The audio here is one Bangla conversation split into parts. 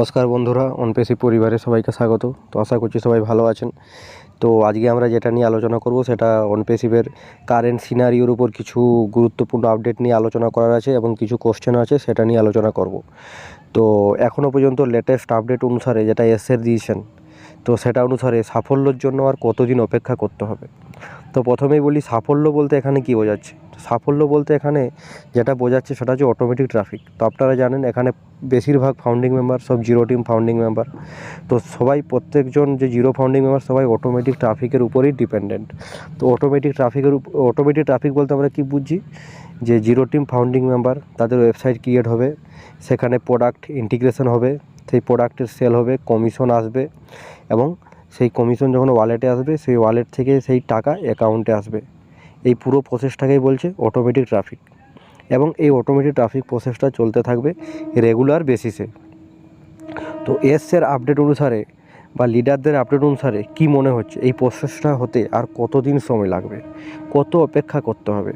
নমস্কার বন্ধুরা, অনপেশি পরিবারে সবাইকে স্বাগত। তো আশা করছি সবাই ভালো আছেন। তো আজকে আমরা যেটা নিয়ে আলোচনা করব সেটা অনপেসিভের কারেন্ট সিনারিওর উপর কিছু গুরুত্বপূর্ণ আপডেট নিয়ে আলোচনা করার আছে এবং কিছু কোশ্চেন আছে, সেটা নিয়ে আলোচনা করব। তো এখনও পর্যন্ত লেটেস্ট আপডেট অনুসারে যেটা এসের দিয়েছেন তো সেটা অনুসারে সাফল্যের জন্য আর কতদিন অপেক্ষা করতে হবে? তো প্রথমেই বলি, সাফল্য বলতে এখানে কী বোঝাচ্ছে? সাফল্য বলতে এখানে যেটা বোঝাচ্ছে সেটা হচ্ছে অটোমেটিক ট্রাফিক তো আপনারা জানেন, এখানে বেশিরভাগ ফাউন্ডিং মেম্বার সব জিরো টিম ফাউন্ডিং মেম্বার তো সবাই, প্রত্যেকজন যে জিরো ফাউন্ডিং মেম্বার সবাই অটোমেটিক ট্রাফিকের উপরেই ডিপেন্ডেন্ট তো অটোমেটিক ট্রাফিকের উপর অটোমেটিক ট্রাফিক বলতে আমরা কী বুঝছি যে জিরো টিম ফাউন্ডিং মেম্বার তাদের ওয়েবসাইট ক্রিয়েট হবে, সেখানে প্রোডাক্ট ইন্টিগ্রেশন হবে সেই প্রোডাক্টের সেল হবে কমিশন আসবে এবং সেই কমিশন যখন ওয়ালেটে আসবে, সেই ওয়ালেট থেকে সেই টাকা অ্যাকাউন্টে আসবে। এই পুরো প্রসেসটাকেই বলছে অটোমেটিক ট্রাফিক এবং এই অটোমেটিক ট্রাফিক প্রসেসটা চলতে থাকবে রেগুলার বেসিসে তো এসের আপডেট অনুসারে বা লিডারদের আপডেট অনুসারে কি মনে হচ্ছে? এই প্রসেসটা হতে আর কতদিন সময় লাগবে? কত অপেক্ষা করতে হবে?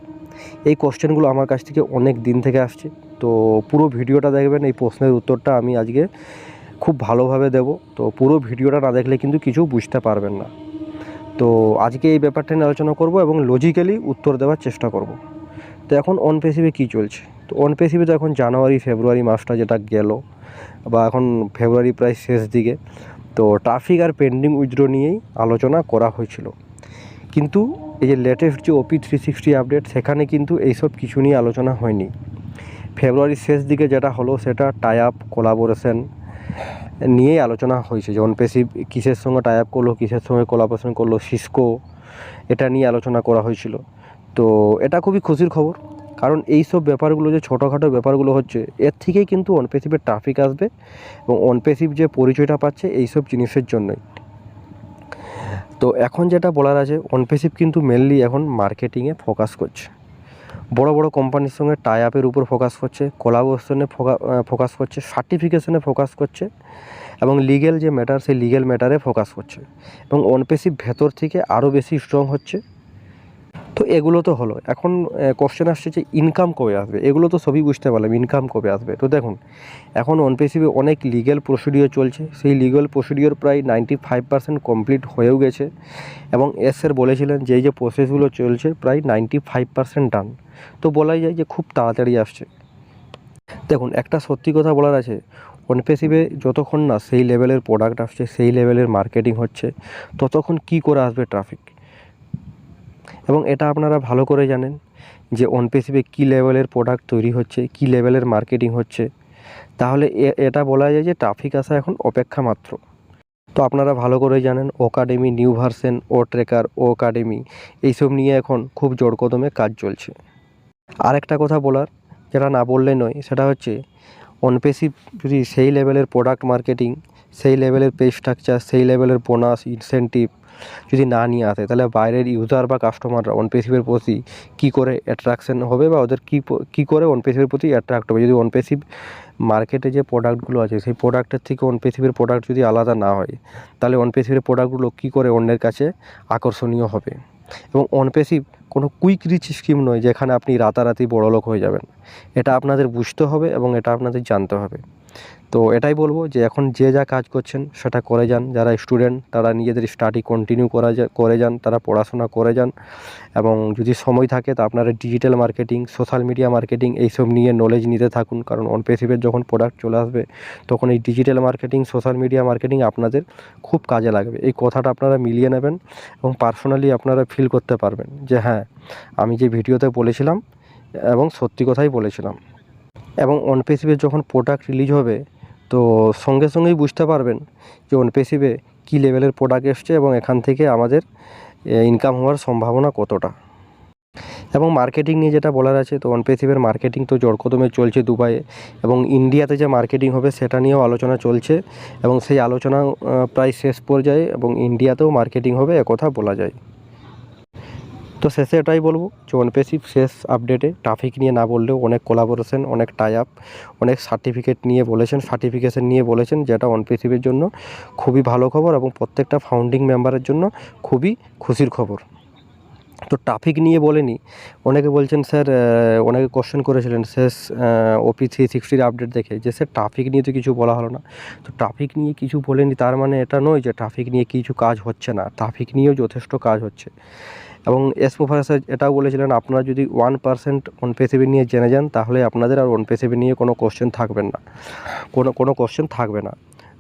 এই কোশ্চেনগুলো আমার কাছ থেকে অনেক দিন থেকে আসছে। তো পুরো ভিডিওটা দেখবেন, এই প্রশ্নের উত্তরটা আমি আজকে খুব ভালোভাবে দেব। তো পুরো ভিডিওটা না দেখলে কিন্তু কিছু বুঝতে পারবেন না। তো আজকে এই ব্যাপারটা নিয়ে আলোচনা করব এবং লজিক্যালি উত্তর দেওয়ার চেষ্টা করব। তো এখন অন পেসিভে কী চলছে? তো অন পেসিভে তো এখন জানুয়ারি, ফেব্রুয়ারি মাসটা যেটা গেল বা এখন ফেব্রুয়ারি প্রায় শেষ দিকে, তো ট্রাফিক আর পেন্ডিং উইথড্র নিয়েই আলোচনা করা হয়েছিল। কিন্তু এই যে লেটেস্ট যে ওপি থ্রি সিক্সটি আপডেট সেখানে কিন্তু এইসব কিছু নিয়ে আলোচনা হয়নি। ফেব্রুয়ারির শেষ দিকে যেটা হলো, সেটা টাই আপ কোলাবোরেশন নিয়েই আলোচনা হয়েছে। যেমন পেসিভ কিসের সঙ্গে টাই আপ করল, কিসের সঙ্গে কোলাবোরেশন করল সিসকো এটা নিয়ে আলোচনা করা হয়েছিল। তো এটা খুবই খুশির খবর, কারণ এই সব ব্যাপারগুলো যে ছোটোখাটো ব্যাপারগুলো হচ্ছে, এর থেকেই কিন্তু অনপেসিভের ট্রাফিক আসবে এবং অনপেসিভ যে পরিচয়টা পাচ্ছে, এইসব জিনিসের জন্যই। তো এখন যেটা বলার আছে অনপেসিভ কিন্তু মেনলি এখন মার্কেটিংয়ে ফোকাস করছে। বড় বড় কোম্পানির সঙ্গে টাই আপের উপর ফোকাস করছে কোলাবোরেশনে ফোকাস করছে সার্টিফিকেশনে ফোকাস করছে, এবং লিগেল যে ম্যাটার সেই লিগেল ম্যাটারে ফোকাস করছে। এবং অনপেসিভ ভেতর থেকে আরও বেশি স্ট্রং হচ্ছে। তো এগুলো তো হলো। এখন কোশ্চেন আসছে যে ইনকাম কবে আসবে? এগুলো তো সবই বুঝতে পারলাম ইনকাম কবে আসবে? তো দেখুন, এখন অনপেসিভে অনেক লিগ্যাল প্রসিডিওর চলছে। সেই লিগ্যাল প্রসিডিওর প্রায় নাইনটি ফাইভ পার্সেন্ট কমপ্লিট হয়েও গেছে এবং এস স্যার বলেছিলেন যে, এই যে প্রসেসগুলো চলছে, প্রায় নাইনটি ফাইভ পার্সেন্ট ডান তো বলাই যায় যে খুব তাড়াতাড়ি আসছে। দেখুন, একটা সত্যি কথা বলার আছে অনপেসিভে যতক্ষণ না সেই লেভেলের প্রোডাক্ট আসছে, সেই লেভেলের মার্কেটিং হচ্ছে, ততক্ষণ কি করে আসবে ট্রাফিক এবং এটা আপনারা ভালো করে জানেন যে অনপেসিভে কী লেভেলের প্রোডাক্ট তৈরি হচ্ছে, কী লেভেলের মার্কেটিং হচ্ছে। তাহলে এটা বলা যায় যে ট্রাফিক আসা এখন অপেক্ষা মাত্র। তো আপনারা ভালো করে জানেন ওকাডেমি নিউ ভার্সন ও ট্রেকার ও একাডেমি এইসব নিয়ে এখন খুব জোর কদমে কাজ চলছে। আরেকটা কথা বলার, যেটা না বললে নয়, সেটা হচ্ছে অনপেসিভ যদি সেই লেভেলের প্রোডাক্ট মার্কেটিং সেই লেভেলের পে স্ট্রাকচার সেই লেভেলের বোনাস ইনসেন্টিভ যদি না নিয়ে আসে, তাহলে বাইরের ইউজার বা কাস্টমাররা অনপেসিভের প্রতি কী করে অ্যাট্রাকশন হবে বা ওদের কী কী করে অনপেসিভের প্রতি অ্যাট্রাক্ট হবে? যদি অনপেসিভ মার্কেটে যে প্রোডাক্টগুলো আছে, সেই প্রোডাক্টের থেকে অনপেসিভের প্রোডাক্ট যদি আলাদা না হয়, তাহলে অনপেসিভের প্রোডাক্টগুলো কী করে অন্যের কাছে আকর্ষণীয় হবে? এবং অনপেসিভ কোনো কুইক রিচ স্কিম নয় যেখানে আপনি রাতারাতি বড়লোক হয়ে যাবেন। এটা আপনাদের বুঝতে হবে এবং এটা আপনাদের জানতে হবে। তো এটাই বলব যে এখন যে যা কাজ করছেন সেটা করে যান। যারা স্টুডেন্ট তারা নিজেদের স্টাডি কন্টিনিউ করা করে যান, তারা পড়াশোনা করে যান। এবং যদি সময় থাকে তা আপনারা digital marketing social media marketing এইসব নিয়ে নলেজ নিতে থাকুন। কারণ অনপেসিভের যখন প্রোডাক্ট চলে আসবে, তখন এই digital marketing social media marketing আপনাদের খুব কাজে লাগবে। এই কথাটা আপনারা মিলিয়ে নেবেন এবং পার্সোনালি আপনারা ফিল করতে পারবেন যে হ্যাঁ আমি যে ভিডিওতে বলেছিলাম এবং সত্যি কথাই বলেছিলাম। এবং অনপেসিভের যখন প্রোডাক্ট রিলিজ হবে তো সঙ্গে সঙ্গেই বুঝতে পারবেন যে অনপেসিভে কী লেভেলের প্রোডাক্ট এসছে এবং এখান থেকে আমাদের ইনকাম হওয়ার সম্ভাবনা কতটা। এবং মার্কেটিং নিয়ে যেটা বলার আছে, তো অনপেসিভের মার্কেটিং তো জড়কদমে চলছে দুবাইয়ে এবং ইন্ডিয়াতে যে মার্কেটিং হবে সেটা নিয়েও আলোচনা চলছে এবং সেই আলোচনা প্রায় শেষ পর্যায়ে এবং ইন্ডিয়াতেও মার্কেটিং হবে একথা বলা যায়। তো শেষে এটাই বলব যে অনপেসিভ শেষ আপডেটে ট্রাফিক নিয়ে না বললেও অনেক কোলাবোরেশন অনেক টাই আপ অনেক সার্টিফিকেট নিয়ে বলেছেন সার্টিফিকেশন নিয়ে বলেছেন, যেটা অনপেসিভের জন্য খুবই ভালো খবর এবং প্রত্যেকটা ফাউন্ডিং মেম্বারের জন্য খুবই খুশির খবর। তো ট্রাফিক নিয়ে বলেনি, অনেকে বলছেন স্যার অনেকে কোশ্চেন করেছিলেন, শেষ ওপি থ্রি সিক্সটির আপডেট দেখে, যে স্যার ট্রাফিক নিয়ে তো কিছু বলা হলো না। তো ট্রাফিক নিয়ে কিছু বলেনি, তার মানে এটা নয় যে ট্রাফিক নিয়ে কিছু কাজ হচ্ছে না ট্রাফিক নিয়েও যথেষ্ট কাজ হচ্ছে। এবং এস স্যার এটাও বলেছিলেন, আপনারা যদি ওয়ান পার্সেন্ট ওন পেসিবি নিয়ে জেনে যান, তাহলে আপনাদের আর ওন পেসিবি নিয়ে কোনো কোশ্চেন থাকবেন না। কোনো কোনো কোশ্চেন থাকবে না।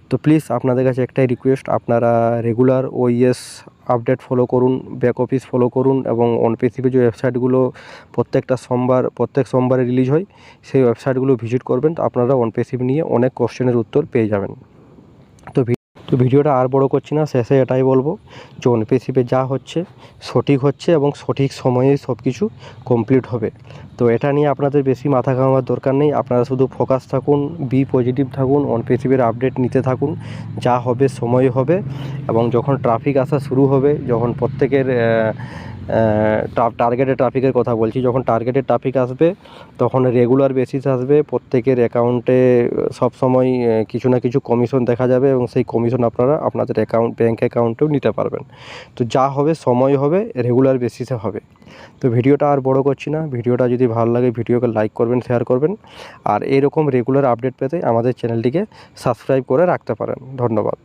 তো প্লিজ আপনাদের কাছে একটাই রিকোয়েস্ট আপনারা রেগুলার ও ওইএস আপডেট ফলো করুন ব্যাক অফিস ফলো করুন এবং অন পেসিপি যে ওয়েবসাইটগুলো প্রত্যেকটা সোমবার, প্রত্যেক সোমবারে রিলিজ হয়, সেই ওয়েবসাইটগুলো ভিজিট করবেন তো আপনারা অন পেসিপি নিয়ে অনেক কোশ্চেনের উত্তর পেয়ে যাবেন। তো ভিডিওটা আর বড় করছি না, শেষে এটাই বলব। যে অন পেসিপে যা হচ্ছে, সঠিক হচ্ছে এবং সঠিক সময়ে সব কিছু কমপ্লিট হবে। তো এটা নিয়ে আপনাদের বেশি মাথা ঘামার দরকার নেই। আপনারা শুধু ফোকাস থাকুন বি পজিটিভ থাকুন অন পেসিপের আপডেট নিতে থাকুন, যা হবে, সময় হবে এবং যখন ট্রাফিক আসা শুরু হবে, যখন প্রত্যেকের টার্গেটেড ট্রাফিকের কথা বলছি। যখন টার্গেটেড ট্রাফিক আসবে, তখন রেগুলার বেসিস আসবে। প্রত্যেকের অ্যাকাউন্টে সব সময় কিছু না কিছু কমিশন দেখা যাবে এবং সেই কমিশন আপনারা আপনাদের অ্যাকাউন্ট ব্যাঙ্ক অ্যাকাউন্টেও নিতে পারবেন। তো যা হবে, সময় হবে রেগুলার বেসিসে হবে। তো ভিডিওটা আর বড় করছি না। ভিডিওটা যদি ভালো লাগে, ভিডিওকে লাইক করবেন শেয়ার করবেন। আর এরকম রেগুলার আপডেট পেতে আমাদের চ্যানেলটিকে সাবস্ক্রাইব করে রাখতে পারেন। ধন্যবাদ।